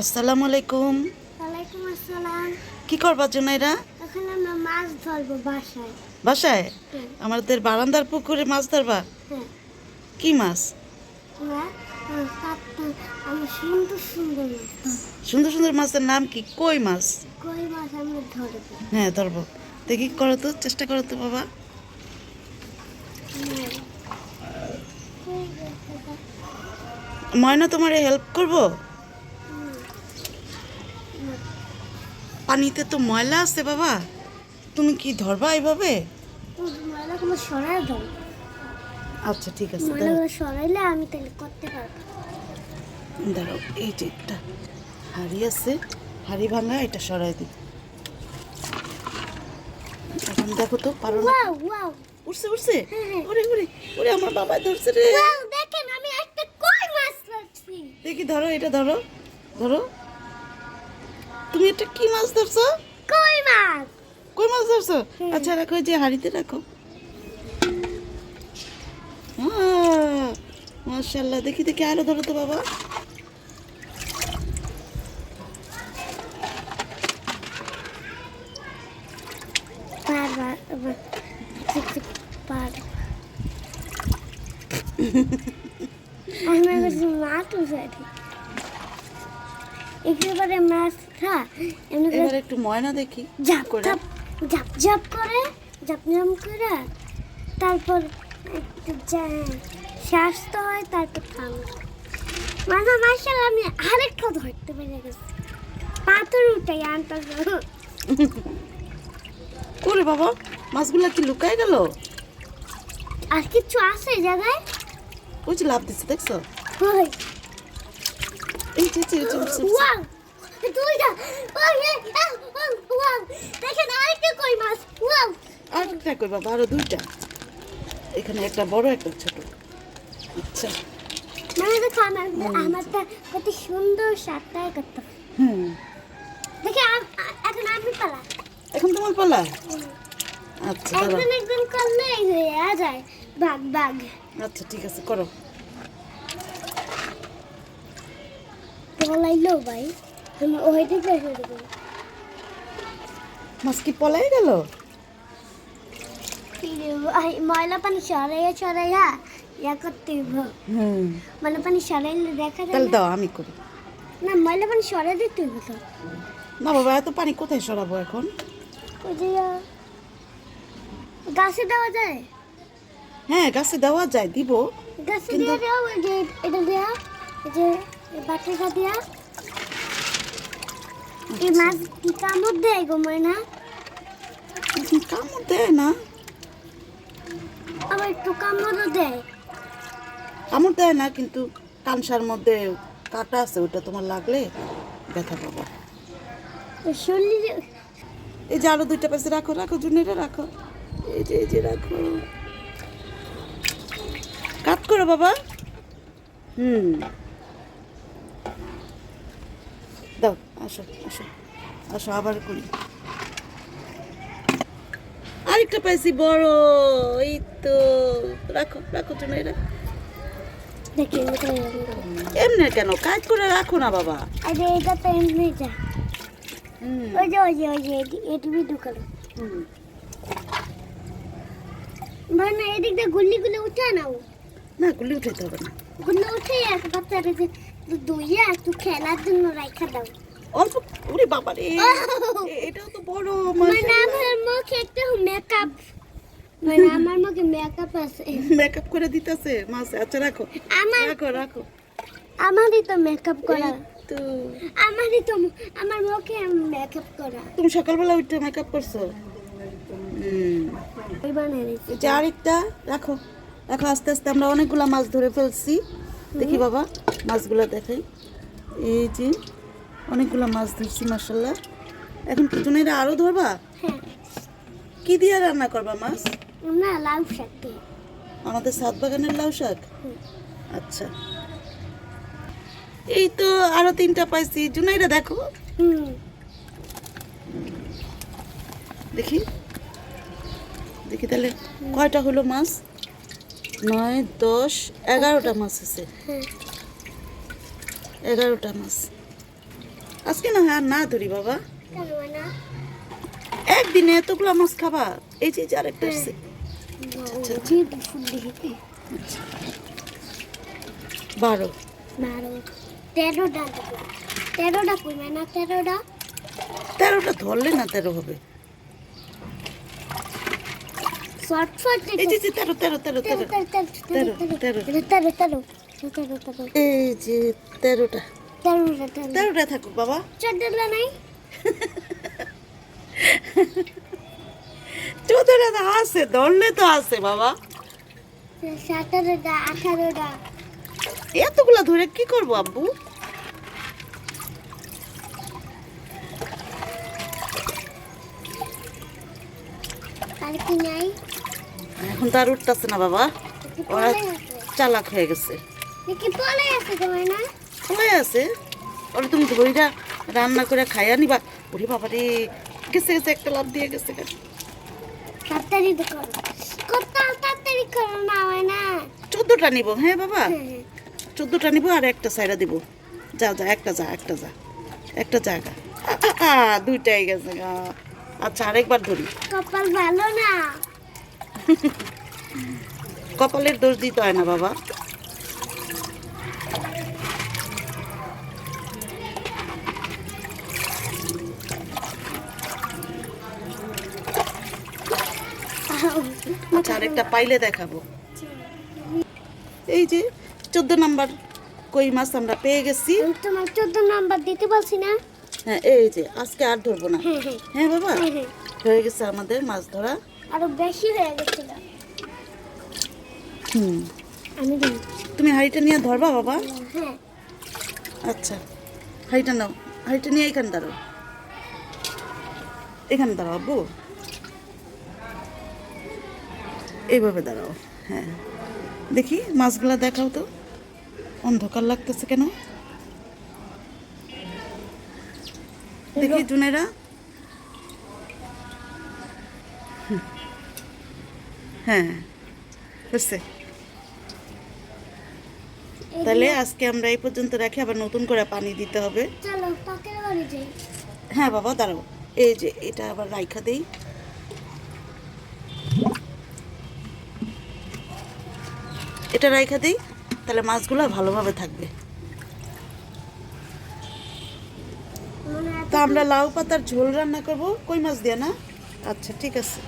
আসসালামু আলাইকুম। ওয়ালাইকুম আসসালাম। কি করবার জন্য এরা? এখন আমরা মাছ ধরবো বাসায়। বাসায়? হ্যাঁ। আমাদের বারান্দার পুকুরে মাছ ধরবা? হ্যাঁ। কি মাছ? সুন্দর সুন্দর মাছের নাম কি? কই মাছ? কই মাছ আমরা ধরবো? হ্যাঁ ধরবো। দেখি করো তো চেষ্টা করো তো বাবা। ময়না তোমার হেল্প করব? পানিতে তো ময়লা আছে বাবা। তুমি কি ধরবা এইভাবে ময়লাগুলো সরাই ধরো আচ্ছা ঠিক আছে ময়লাগুলো সরাইলে আমি তাহলে করতে পারব। দাঁড়াও এই যে একটা হাড়ি আছে হাড়ি ভাঙা এটা সরাই দিই। এখন দেখো তো পারো না। ওয়াও উঠছে উঠছে হ্যাঁ, হ্যাঁ। ওরে ওরে ওরে আমার বাবা ধরছে রে। দেখেন আমি একটা কই মাছ ধরছি। দেখি ধরো এটা ধরো। ধরো। তুমি এটা কি মাছ ধরছো? কই মাছ? কই মাছ ধরছো। আচ্ছা রাখো যে হাড়িতে রাখো। মাশাল্লাহ দেখি দেখি আরও ধরো তো বাবা। কাছে মাছ উঠে একেবারে মাছ খা এমনি করে এবার একটু ময়না দেখি। ঝাপ করে। ঝাপ ঝাপ করে ঝাপ ঝাপ করে। তারপর শ্বাস তো হয় তারপর থামে। মানে মার্শাল আমি আরেকটা ধরতে পেরে গেছি। পাথর উঠে আনতে ওরে বাবা মাছগুলা কি লুকায় গেল? আর কিছু আছে জায়গায়? ওই যে লাভ দিচ্ছে দেখছ? ওই। আরেকটা কই বাবা আরও দুইটা এখানে একটা বড় একটা ছোট। আচ্ছা। মানে দেখো আমার আমারটা কত সুন্দর সাতটায় করতে হুম দেখে এখন আমি পালা এখন তোমার পালা আচ্ছা একদিন একদিন করলেই হয়ে যায় বাঘ বাঘ আচ্ছা ঠিক আছে করো। বলাইলো ভাই। আমি ওই দিকে মাছ কি পলাই গেল? ময়লা পানি সরাইয়া সরাইয়া ইয়া করতে হুম। ময়লা পানি সরাইলে দেখা যায় তাহলে দাও আমি করি। না ময়লা পানি সরাই দিতে হইব তো। না বাবা এত পানি কোথায় সরাবো এখন? গাছে দেওয়া যায়? হ্যাঁ গাছে দেওয়া যায় দিব। গাছে দিয়ে দেওয়া এটা দেওয়া যে এই আচ্ছা। মাছ কি কামড় দেয় গো ময়না। কামড় দেয় না। আবার একটু কামড়ও দেয়। কামড় দেয় না কিন্তু কানসার মধ্যে কাটা আছে ওটা তোমার লাগলে ব্যথা পাবো। শরীরে এই যে আরও দুইটা পাশে রাখো রাখো জুনেরা রাখো। এই যে এই যে রাখো। কাট করো বাবা। হুম। দাও আসো আসো আসো আবার করি। আরেকটা পাইছি বড় এই তো রাখো রাখো জুনেরা দেখি এমনি কেন? কাজ করে রাখো না বাবা। আরে এটা তো এমনি যা। ওই যে ওই যে ওই যে এটি- এটিভি দোকান হুম। মানে এদিক দিয়ে গুল্লি গুলি উঠে নাও না গুলি উঠাইতে হবে না। গুল্লি উঠে এক বাচ্চাটা যে দুইয়া একটু খেলার জন্য রাখা দাও। অল্প ওরে বাবা রে এটাও তো বড় মানে। আমার মুখে একটু মেকআপ মানে আমার মুখে মেকআপ আছে। মেকআপ করে দিতেছে মাছ আচ্ছা রাখো। আমার রাখো রাখো। আমারই তো মেকআপ করা। তো। আমারই তো আমার মুখে মেকআপ করা। তুমি সকালবেলা উঠে মেকআপ করছ? হুম। ওই দিচ্ছি আরেকটা রাখো। রাখো আস্তে আস্তে আমরা অনেকগুলো মাছ ধরে ফেলছি। দেখি বাবা মাছগুলো দেখাই। এই যে অনেকগুলো মাছ ধরছি মাসাল্লাহ এখন কি জন্য আরও ধরবা? হ্যাঁ। কি দিয়ে রান্না করবা মাছ? না লাউ শাক দিয়ে। আমাদের সাত বাগানের লাউ শাক? আচ্ছা। এই তো আরও তিনটা পাইছি। জুনাইরা দেখো। দেখি। দেখি তাহলে কয়টা হলো মাছ? নয় দশ এগারোটা মাছ আছে। হ্যাঁ। এগারোটা মাছ। আজকে না হয় না ধরি বাবা। একদিনে এতগুলো মাছ খাবা। এই যে এই যে আরেকটা আসছে। বিউটিফুল বারো। বারো। তেরোটা তেরোটা তেরোটা? তেরোটা ধরলে না তেরো হবে শর্ট শর্ট এই যে যে তেরো তেরো তেরো তেরো তেরো, তেরো। তেরো তেরো তেরো তেরো এই যে তেরোটা তেরোটা থাকুক বাবা চোদ্দটা নাই চোদ্দটা তো আছে ধরলে তো আছে বাবা সতেরোটা আঠারোটা এতগুলা ধরে কি করব আব্বু আর কি নাই এখন তো আর উঠতেছে না বাবা। ওরা চালাক হয়ে গেছে। দেখি পলে আছে ওরা তুমি ধইরা রান্না করে খাইয়া নিবা। ওরে বাবা রে গেছে গেছে একটা লাভ দিয়ে গেছে। তাড়াতাড়ি করো। কত তাড়াতাড়ি করো না না? চোদ্দটা নিব হ্যাঁ বাবা? হ্যাঁ, চোদ্দটা নিব আর একটা সাইডা দিব। যা যা একটা যা একটা যা। একটা জায়গা দুইটাই গেছে আচ্ছা আরেকবার ধরি। কপাল ভালো না? কপালের দোষ দিতে হয় না বাবা। আচ্ছা আরেকটা পাইলে দেখাবো। এই যে চোদ্দ নাম্বার কই মাছ আমরা পেয়ে গেছি। তোমার চোদ্দ নাম্বার দিতে বলছি না? হ্যাঁ এই যে আজকে আর ধরবো না। হ্যাঁ হ্যাঁ। হ্যাঁ বাবা? হ্যাঁ। হয়ে গেছে আমাদের মাছ ধরা। আরও বেশি হয়ে গেছিল। হুম। আমি তুমি হাঁড়িটা নিয়ে ধরবা বাবা? হ্যাঁ। আচ্ছা। হাঁড়িটা নাও। হাঁড়িটা নিয়ে এখানে দাঁড়াও। এখানে দাঁড়াও আব্বু। এইভাবে দাঁড়াও। হ্যাঁ। দেখি মাছগুলা দেখাও তো। অন্ধকার লাগতেছে কেন? দেখি জুনেরা। হ্যাঁ তাহলে আজকে আমরা এই পর্যন্ত রাখি আবার নতুন করে পানি দিতে হবে। হ্যাঁ বাবা দাঁড়াও। এই যে এটা আবার রাইখা দেই। এটা রাইখা দেই তাহলে মাছগুলো ভালোভাবে থাকবে। তা আমরা লাউ পাতার ঝোল রান্না করব। কই মাছ দিয়ে না? আচ্ছা ঠিক আছে।